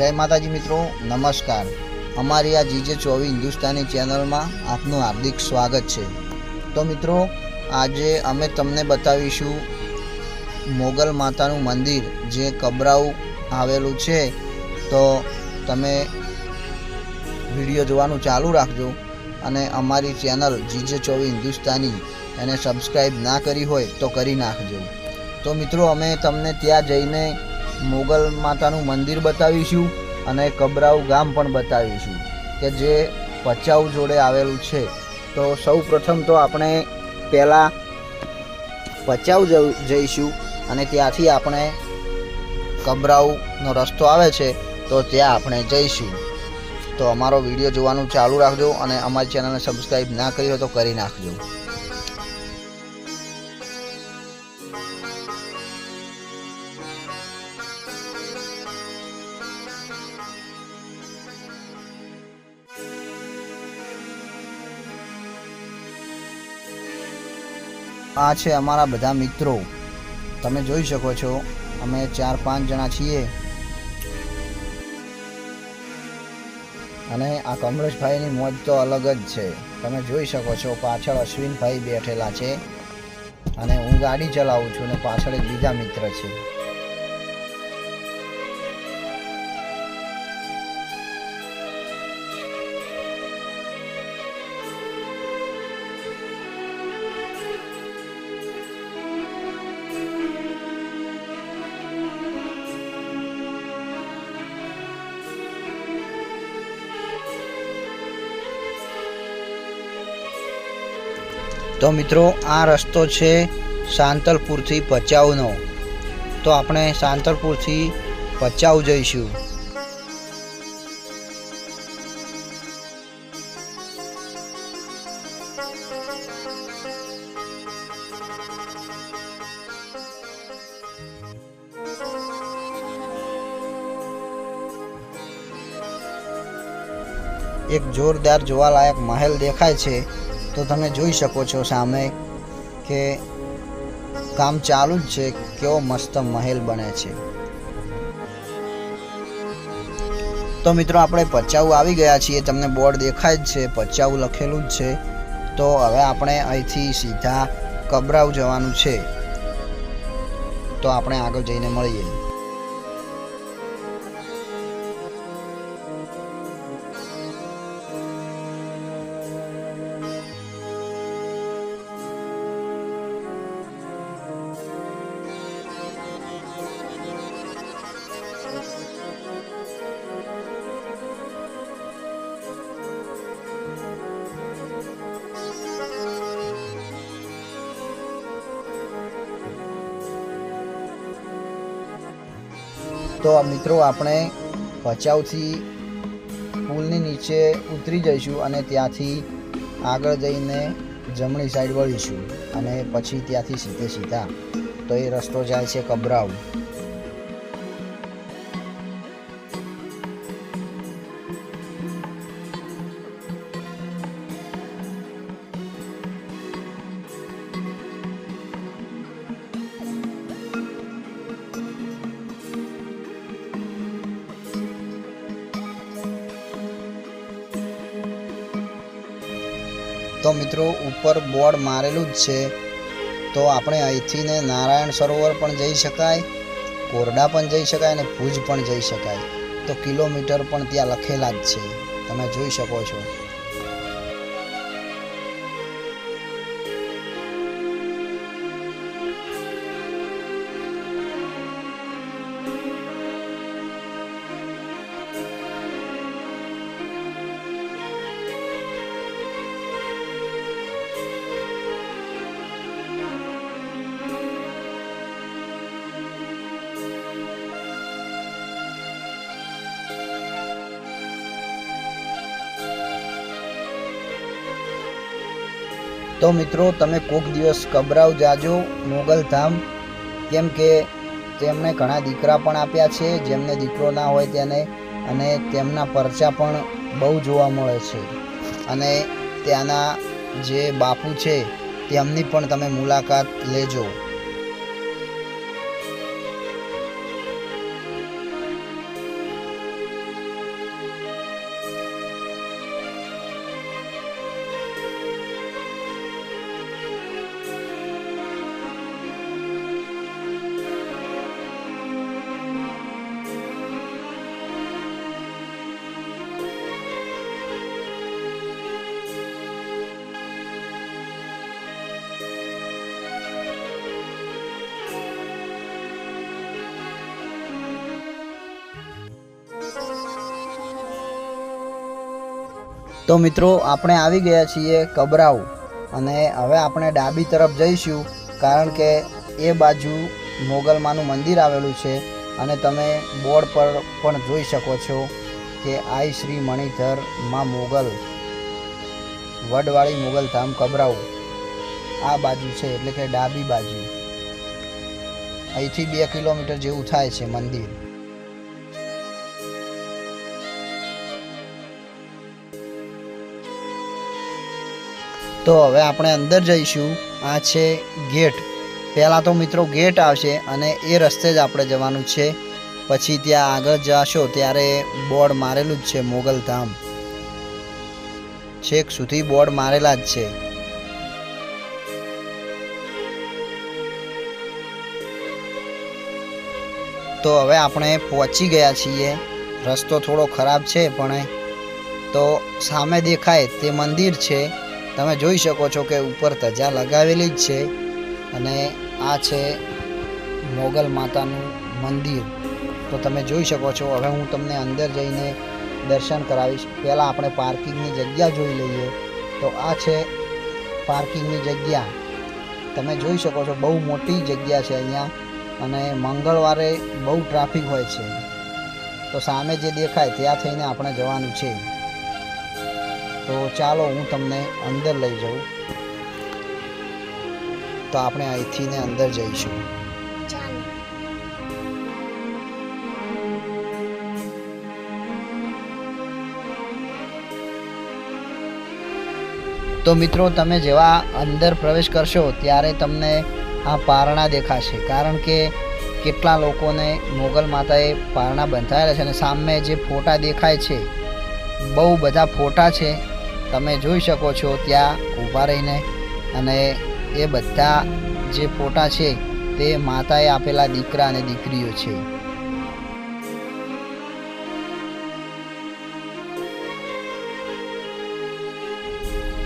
જય માતાજી મિત્રો, નમસ્કાર. અમારી આ જીજે ચોવી હિન્દુસ્તાની ચેનલમાં આપનું હાર્દિક સ્વાગત છે. તો મિત્રો, આજે અમે તમને બતાવીશું મોગલ માતાનું મંદિર જે કબરાઉ આવેલું છે. તો તમે વીડિયો જોવાનું ચાલુ રાખજો અને અમારી ચેનલ જીજે ચોવી હિન્દુસ્તાની એને સબસ્ક્રાઈબ ના કરી હોય તો કરી નાખજો. તો મિત્રો, અમે તમને ત્યાં જઈને મોગલ માતાનું મંદિર બતાવીશું અને કબરાઉ ગામ પણ બતાવીશું કે જે ભચાઉ જોડે આવેલું છે. તો સૌ પ્રથમ તો આપણે પહેલાં ભચાઉ જઈશું અને ત્યાંથી આપણે કબરાઉનો રસ્તો આવે છે તો ત્યાં આપણે જઈશું. તો અમારો વીડિયો જોવાનું ચાલુ રાખજો અને અમારી ચેનલને સબસ્ક્રાઈબ ના કરી હોય તો કરી નાખજો. આ છે અમારા બધા મિત્રો. તમે જોઈ શકો છો, અમે ચાર પાંચ જણા છીએ. અને આ કમલેશભાઈની મોજ તો અલગ જ છે. તમે જોઈ શકો છો, પાછળ અશ્વિનભાઈ બેઠેલા છે. અને હું ગાડી ચલાવું છું અને પાછળ એક બીજા મિત્ર છે. તો મિત્રો, આ રસ્તો છે સાંતલપુરથી ભચાઉનો તો આપણે સાંતલપુરથી ભચાઉ જઈશું. એક જોરદાર જોવાલાયક મહેલ દેખાય છે. તો તમે જોઈ શકો છો સામે કે કામ ચાલુ જ છે, કેવો મસ્ત મહેલ બને છે. તો મિત્રો આપણે પચાઉ આવી ગયા છીએ, તમને બોર્ડ દેખાય જ છે, પચાઉ લખેલું જ છે. તો હવે આપણે અહીંથી સીધા કબરાઉ જવાનું છે. તો આપણે આગળ જઈને મળીએ. તો મિત્રો આપણે ભચાઉથી પુલની નીચે ઉતરી જઈશું અને ત્યાંથી આગળ જઈને જમણી સાઈડ વળીશું અને પછી ત્યાંથી સીધે સીધા. તો એ રસ્તો જાય છે કબરાઉ. તો મિત્રો, ઉપર બોર્ડ મારેલું જ છે. તો આપણે અહીંથી ને નારાયણ સરોવર પણ જઈ શકાય કોરડા પણ જઈ શકાય અને ભુજ પણ જઈ શકાય. તો કિલોમીટર પણ ત્યાં લખેલા જ છે. તમે જોઈ શકો છો. તો મિત્રો, તમે કોક દિવસ કબરાવ જાજો, મોગલ ધામ. કેમ કે તેમણે ઘણા દીકરા પણ આપ્યા છે, જેમને દીકરો ના હોય તેને, અને તેમના પરચા પણ બહુ જોવા મળે છે. અને ત્યાંના જે બાપુ છે, તેમની પણ તમે મુલાકાત લેજો. તો મિત્રો, આપણે આવી ગયા છીએ કબરાઉ અને હવે આપણે ડાબી તરફ જઈશું કારણ કે એ બાજુ મોગલમાનું મંદિર આવેલું છે અને તમે બોર્ડ પર પણ જોઈ શકો છો કે આઈ શ્રી મણિધરમાં મોગલ, વડવાળી મોગલધામ કબરાઉ. આ બાજુ છે, એટલે કે ડાબી બાજુ. અહીંથી બે કિલોમીટર જેવું થાય છે મંદિર. તો હવે આપણે અંદર જઈશું. આ છે ગેટ. પહેલાં તો મિત્રો ગેટ આવશે અને એ રસ્તે જ આપણે જવાનું છે. પછી ત્યાં આગળ જશો ત્યારે બોર્ડ મારેલું જ છે મોગલધામ છેક સુધી બોર્ડ મારેલા જ છે. તો હવે આપણે પહોંચી ગયા છીએ. રસ્તો થોડો ખરાબ છે પણ, તો સામે દેખાય તે મંદિર છે. તમે જોઈ શકો છો કે ઉપર ધજા લગાવેલી જ છે અને આ છે મોગલ માતાનું મંદિર. તો તમે જોઈ શકો છો, હવે હું તમને અંદર જઈને દર્શન કરાવીશ. પહેલાં આપણે પાર્કિંગની જગ્યા જોઈ લઈએ. તો આ છે પાર્કિંગની જગ્યા. તમે જોઈ શકો છો, બહુ મોટી જગ્યા છે અહીંયા અને મંગળવારે બહુ ટ્રાફિક હોય છે. તો સામે જે દેખાય, ત્યાં થઈને આપણે જવાનું છે. તો ચાલો હું તમને અંદર લઈ જાઉં. તો આપણે અહીંથી ને અંદર જઈશું. તો મિત્રો, તમે જેવા અંદર પ્રવેશ કરશો ત્યારે તમને આ પારણા દેખાશે. કારણ કે કેટલા લોકોને મોગલ માતાએ પારણા બંધાયેલા છે અને સામે જે ફોટા દેખાય છે, બહુ બધા ફોટા છે. તમે જોઈ શકો છો ત્યાં ઊભા રહીને. અને એ બધા જે ફોટા છે તે માતાએ આપેલા દીકરા અને દીકરીઓ છે.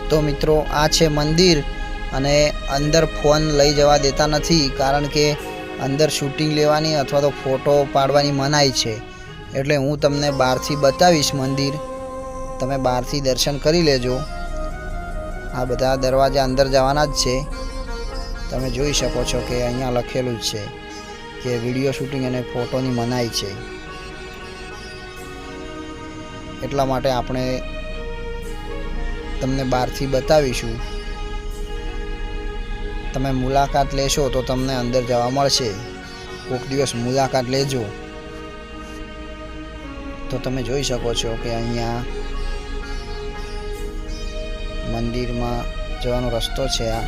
તો મિત્રો, આ છે મંદિર અને અંદર ફોન લઈ જવા દેતા નથી કારણ કે અંદર શૂટિંગ લેવાની અથવા તો ફોટો પાડવાની મનાઈ છે. એટલે હું તમને બહારથી બતાવીશ મંદિર. તમે બહારથી દર્શન કરી લેજો. આ બધા દરવાજા અંદર જવાના જ છે. તમે જોઈ શકો છો કે અહીંયા લખેલું જ છે કે વીડિયો શૂટિંગ અને ફોટોની મનાઈ છે. એટલા માટે આપણે તમને બહારથી બતાવીશું. તમે મુલાકાત લેશો તો તમને અંદર જવા મળશે. કોઈક દિવસ મુલાકાત લેજો. તો તમે જોઈ શકો છો કે અહીંયા મંદિરમાં જવાનો રસ્તો છે આ.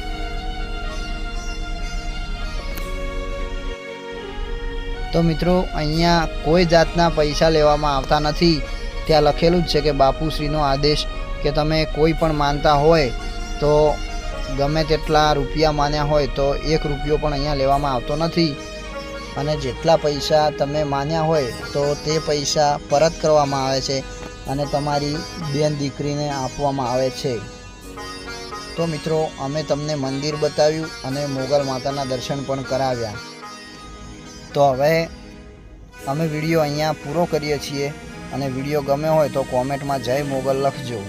તો મિત્રો, અહીંયા કોઈ જાતના પૈસા લેવામાં આવતા નથી. ત્યાં લખેલું જ છે કે બાપુશ્રીનો આદેશ કે તમે કોઈ પણ માનતા હોય તો ગમે તેટલા રૂપિયા માન્યા હોય તો એક રૂપિયો પણ અહીંયા લેવામાં આવતો નથી. અને જેટલા પૈસા તમે માન્યા હોય તો તે પૈસા પરત કરવામાં આવે છે અને તમારી બેન દીકરીને આપવામાં આવે છે. તો મિત્રો, અમે તમને મંદિર બતાવ્યું અને મોગલ માતાના દર્શન પણ કરાવ્યા. તો હવે અમે વીડિયો અહીંયા પૂરો કરીએ છીએ અને વીડિયો ગમે હોય તો કોમેન્ટમાં જય મોગલ લખજો.